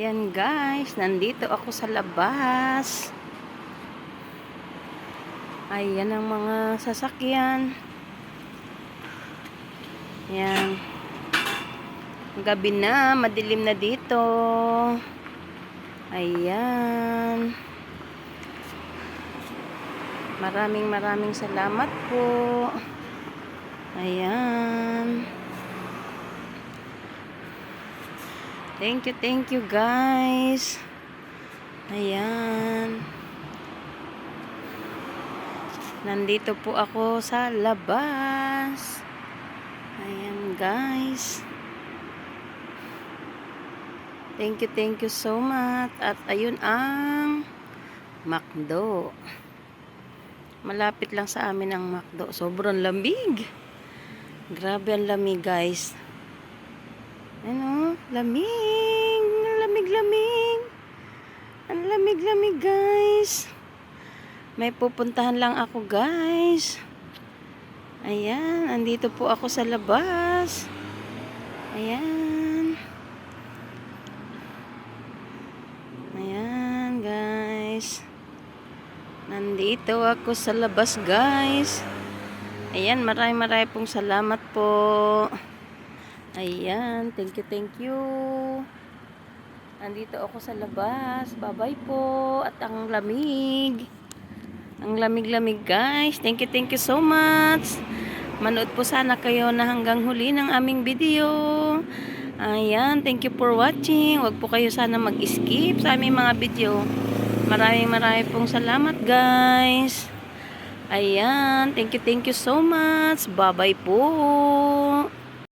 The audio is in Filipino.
Ayan guys, nandito ako sa labas. Ayan ang mga sasakyan. Ayan. Gabi na, madilim na dito. Ayan. Maraming maraming salamat po. Ayan. Thank you, thank you guys. Ayan. Nandito po ako sa labas. Ayan guys. Thank you, thank you so much. At ayun ang McDo. Malapit lang sa amin ang McDo. Sobrang lamig. Grabe ang lamig guys. Ano? Lamig. Lamig-lamig. Ang lamig-lamig guys. May pupuntahan lang ako guys. Ayan. Andito po ako sa labas. Ayan. Ayan guys. Nandito ako sa labas guys. Ayan. Maraming pong salamat po. Ayan, thank you, thank you. Nandito ako sa labas. Bye-bye po. At ang lamig. Ang lamig-lamig guys. Thank you, thank you so much. Manood po sana kayo na hanggang huli ng aming video. Ayan, thank you for watching. Huwag po kayo sana mag-skip sa aming mga video. Maraming maraming pong salamat guys. Ayan, thank you, thank you so much. Bye-bye po.